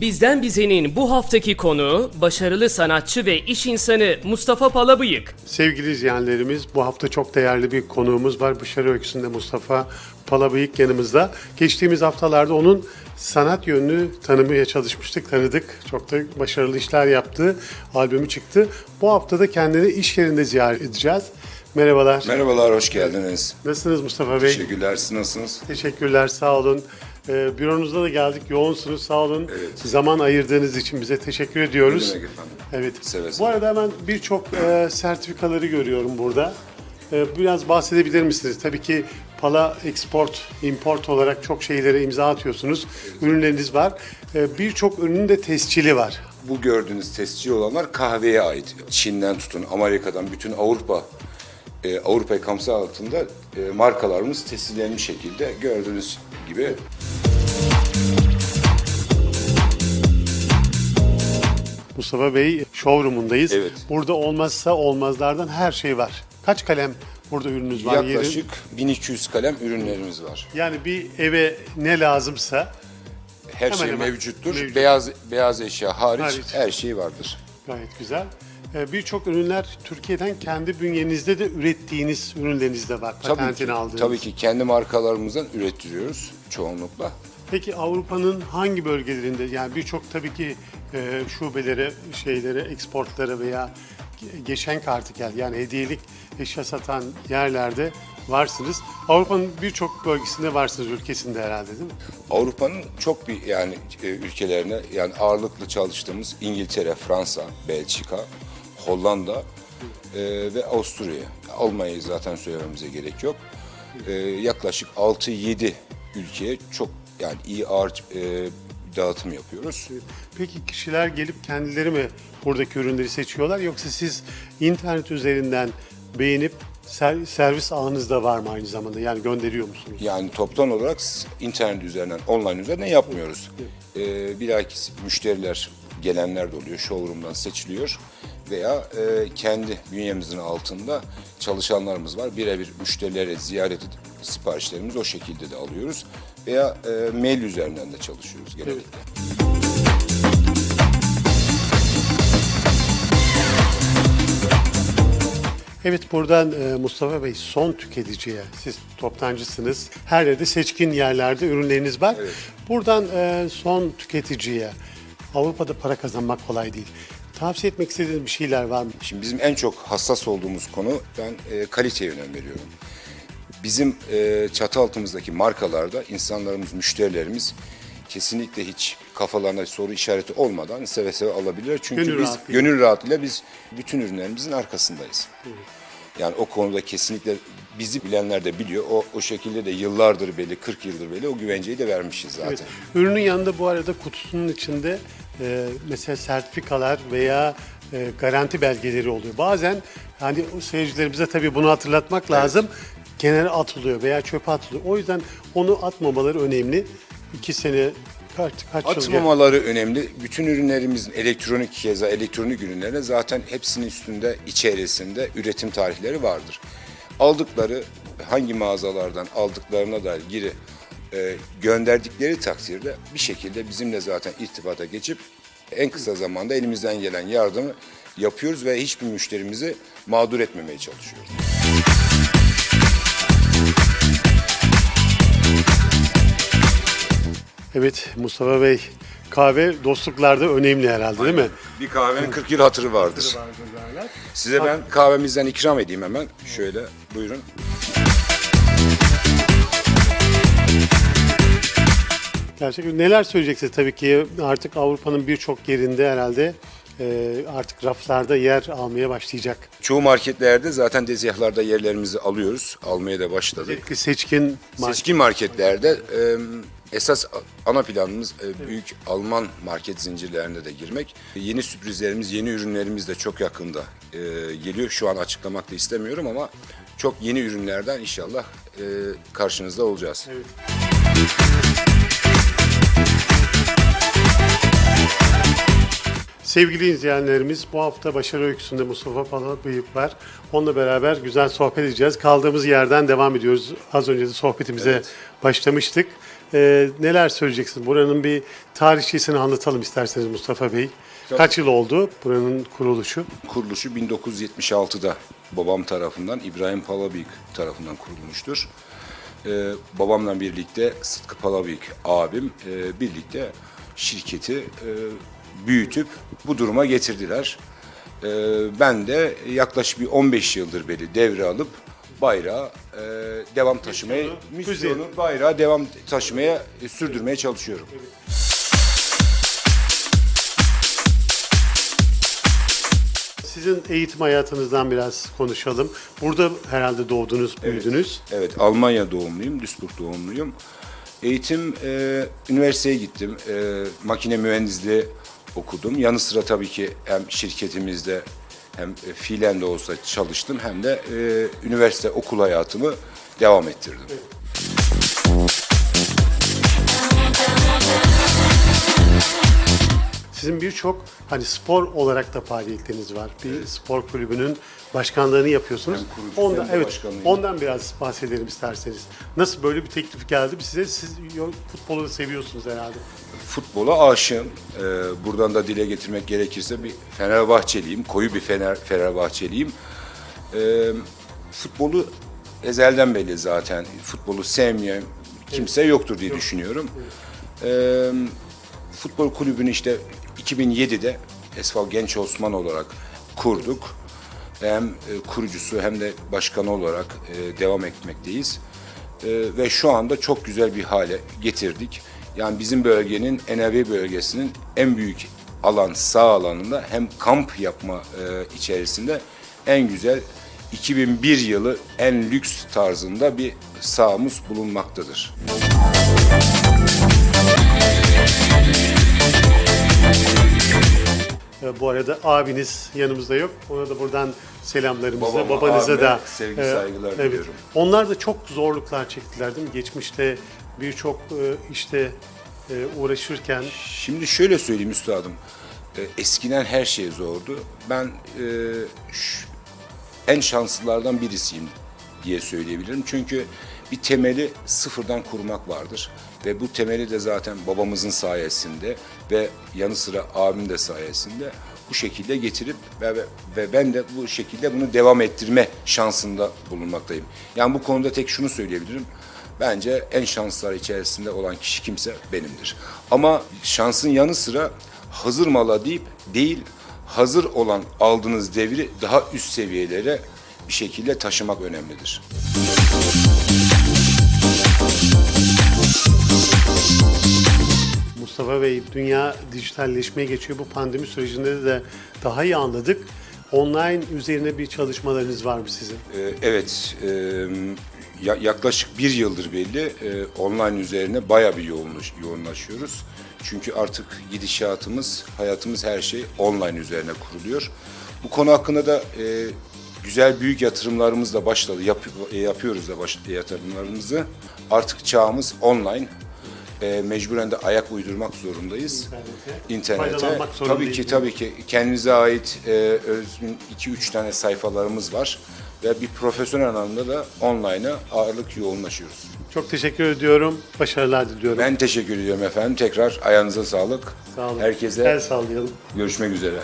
Bizden Bize'nin bu haftaki konuğu başarılı sanatçı ve iş insanı Mustafa Palabıyık. Sevgili izleyenlerimiz bu hafta çok değerli bir konuğumuz var. Başarı öyküsünde Mustafa Palabıyık yanımızda. Geçtiğimiz haftalarda onun sanat yönünü tanımaya çalışmıştık, tanıdık. Çok da başarılı işler yaptı. Albümü çıktı. Bu hafta da kendini iş yerinde ziyaret edeceğiz. Merhabalar. Merhabalar, hoş geldiniz. Nasılsınız Mustafa Bey? Teşekkürler, siz nasılsınız? Teşekkürler, sağ olun. Ee, büronuzda da geldik, yoğunsunuz, sağ olun. Evet. Zaman ayırdığınız için bize teşekkür ediyoruz. Ne demek efendim? Evet. Seve seve. Bu arada hemen birçok e, sertifikaları görüyorum burada. E, biraz bahsedebilir misiniz? Tabii ki Pala Export, Import olarak çok şeylere imza atıyorsunuz. Ürünleriniz var. E, birçok ürünün de tescili var. Bu gördüğünüz tescil olanlar kahveye ait. Çin'den tutun, Amerika'dan, bütün Avrupa, e, Avrupa kapsam altında e, markalarımız tescillenmiş şekilde gördüğünüz gibi. Mustafa Bey showroom'undayız. Evet. Burada olmazsa olmazlardan her şey var. Kaç kalem burada ürününüz var? Yerin- Yaklaşık 1200 kalem ürünlerimiz var. Yani bir eve ne lazımsa Her Hemen şey hemen mevcuttur. mevcut. Beyaz beyaz eşya hariç, Hariç. her şey vardır. gayet güzel. E, Birçok ürünler Türkiye'den kendi bünyenizde de ürettiğiniz ürünleriniz de var. Tabii Patentini ki, aldığınız. tabii ki kendi markalarımızdan ürettiriyoruz çoğunlukla. Peki Avrupa'nın hangi bölgelerinde yani birçok tabii ki e, şubelere, şeylere, eksportlara veya ge- geçen kartikel yani hediyelik eşya satan yerlerde varsınız. Avrupa'nın birçok bölgesinde varsınız ülkesinde herhalde değil mi? Avrupa'nın çok bir yani e, ülkelerine yani ağırlıklı çalıştığımız İngiltere, Fransa, Belçika, Hollanda e, ve Avusturya. Almanya'yı zaten söylememize gerek yok. E, yaklaşık 6-7 ülkeye çok yani iyi ağır e, dağıtım yapıyoruz. Peki kişiler gelip kendileri mi buradaki ürünleri seçiyorlar yoksa siz internet üzerinden beğenip ser- servis ağınız da var mı aynı zamanda yani gönderiyor musunuz? Yani toptan olarak s- internet üzerinden, online üzerinden yapmıyoruz. E, bilakis müşteriler, gelenler de oluyor, showroom'dan seçiliyor veya e, kendi bünyemizin altında çalışanlarımız var. Birebir müşterilere ziyaret edip siparişlerimizi o şekilde de alıyoruz veya e, mail üzerinden de çalışıyoruz genellikle. Evet buradan e, Mustafa Bey son tüketiciye siz toptancısınız. Her yerde seçkin yerlerde ürünleriniz var. Buradan e, son tüketiciye Avrupa'da para kazanmak kolay değil. Tavsiye etmek istediğiniz bir şeyler var mı? Şimdi bizim en çok hassas olduğumuz konu ben e, kaliteye önem veriyorum. Bizim e, çatı altımızdaki markalarda insanlarımız, müşterilerimiz kesinlikle hiç kafalarına soru işareti olmadan seve seve alabilirler. Çünkü Gönül biz rahatlığıyla. gönül rahatlığıyla biz bütün ürünlerimizin arkasındayız. Yani o konuda kesinlikle bizi bilenler de biliyor. O, o şekilde de yıllardır belli, 40 yıldır belli o güvenceyi de vermişiz zaten. Evet. Ürünün yanında bu arada kutusunun içinde e, mesela sertifikalar veya e, garanti belgeleri oluyor. Bazen hani o seyircilerimize tabii bunu hatırlatmak lazım. Kenara atılıyor veya çöpe atılıyor. O yüzden onu atmamaları önemli. İki sene kaç, kaç yıl Atmamaları önemli. Bütün ürünlerimizin elektronik keza elektronik ürünlerine zaten hepsinin üstünde içerisinde üretim tarihleri vardır. Aldıkları hangi mağazalardan aldıklarına dair giri e, gönderdikleri takdirde bir şekilde bizimle zaten irtibata geçip en kısa zamanda elimizden gelen yardımı yapıyoruz ve hiçbir müşterimizi mağdur etmemeye çalışıyoruz. Evet Mustafa Bey kahve dostluklarda önemli herhalde değil mi? Bir kahvenin 40 yıl hatırı vardır. Size ben kahvemizden ikram edeyim hemen. Şöyle buyurun. Gerçekten neler söyleyeceksiniz tabii ki artık Avrupa'nın birçok yerinde herhalde e, artık raflarda yer almaya başlayacak. Çoğu marketlerde zaten tezgahlarda yerlerimizi alıyoruz. Almaya da başladık. Özellikle seçkin market. Seçkin marketlerde e, esas ana planımız e, büyük Alman market zincirlerine de girmek. Yeni sürprizlerimiz, yeni ürünlerimiz de çok yakında e, geliyor. Şu an açıklamak da istemiyorum ama çok yeni ürünlerden inşallah e, karşınızda olacağız. Sevgili izleyenlerimiz bu hafta başarı öyküsünde Mustafa Palabıyık var. Onunla beraber güzel sohbet edeceğiz. Kaldığımız yerden devam ediyoruz. Az önce de sohbetimize Evet. başlamıştık. Ee, neler söyleyeceksiniz? Buranın bir tarihçesini anlatalım isterseniz Mustafa Bey. Tabii. Kaç yıl oldu buranın kuruluşu? Kuruluşu 1976'da babam tarafından, İbrahim Palabıyık tarafından kurulmuştur. Ee, babamla birlikte Sıtkı Palabıyık abim e, birlikte şirketi e, büyütüp bu duruma getirdiler. Ee, ben de yaklaşık bir 15 yıldır beri devre alıp bayrağı e, devam taşımaya, Misyonu, bayrağı devam taşımaya, e, sürdürmeye çalışıyorum. Sizin eğitim hayatınızdan biraz konuşalım. Burada herhalde doğdunuz, büyüdünüz. Evet, Almanya doğumluyum, Duisburg doğumluyum. Eğitim, e, üniversiteye gittim. E, makine mühendisliği okudum. Yanı sıra tabii ki hem şirketimizde hem e, fiilen de olsa çalıştım hem de e, üniversite okul hayatımı devam ettirdim. Sizin birçok hani spor olarak da faaliyetleriniz var. Bir spor kulübünün başkanlığını yapıyorsunuz. Hem kurucu ondan hem evet. Ondan biraz bahsedelim isterseniz. Nasıl böyle bir teklif geldi size? Siz futbolu seviyorsunuz herhalde. Futbola aşığım. E, buradan da dile getirmek gerekirse bir Fenerbahçeliyim, koyu bir Fener, Fenerbahçeliyim. E, futbolu ezelden beri zaten futbolu sevmeyen kimse yoktur diye düşünüyorum. Ee, futbol kulübünü işte 2007'de Esfal Genç Osman olarak kurduk. Hem e, kurucusu hem de başkanı olarak e, devam etmekteyiz. E, ve şu anda çok güzel bir hale getirdik. Yani bizim bölgenin, Enevi bölgesinin en büyük alan, sağ alanında hem kamp yapma içerisinde en güzel 2001 yılı en lüks tarzında bir sahamız bulunmaktadır. Ee, Bu arada abiniz yanımızda yok. Ona da buradan selamlarımızı, Babama, babanıza abime da sevgi, e, saygılar diliyorum. Onlar da çok zorluklar çektiler değil mi? Geçmişte birçok e, işte e, uğraşırken Şimdi şöyle söyleyeyim üstadım. E, Eskiden her şey zordu. Ben e, ş- en şanslılardan birisiyim diye söyleyebilirim. Çünkü bir temeli sıfırdan kurmak vardır. Ve bu temeli de zaten babamızın sayesinde ve yanı sıra abim de sayesinde bu şekilde getirip ve, ve- ben de bu şekilde bunu devam ettirme şansında bulunmaktayım. Yani bu konuda tek şunu söyleyebilirim. Bence en şanslar içerisinde olan kişi kimse benimdir. Ama şansın yanı sıra hazır mala deyip değil, hazır olan aldığınız devri daha üst seviyelere bir şekilde taşımak önemlidir. Mustafa Bey, dünya dijitalleşmeye geçiyor. Bu pandemi sürecinde de daha iyi anladık. Online üzerine bir çalışmalarınız var mı sizin? Ee, evet, e, ya- yaklaşık bir yıldır belli e, online üzerine baya bir yoğunlaş, yoğunlaşıyoruz. Çünkü artık gidişatımız, hayatımız her şey online üzerine kuruluyor. Bu konu hakkında da e, güzel büyük yatırımlarımız da başladı, Yap- e, yapıyoruz da baş, yatırımlarımızı. Artık çağımız online. E, mecburen de ayak uydurmak zorundayız. İnternete. İnternete. Tabii ki tabii ki kendinize ait e, özgün 2-3 tane sayfalarımız var ve bir profesyonel anlamda da online'a ağırlık yoğunlaşıyoruz. Çok teşekkür ediyorum. Başarılar diliyorum. Ben teşekkür ediyorum efendim. Tekrar ayağınıza sağlık. Sağ olun. Herkese El sallayalım. görüşmek üzere.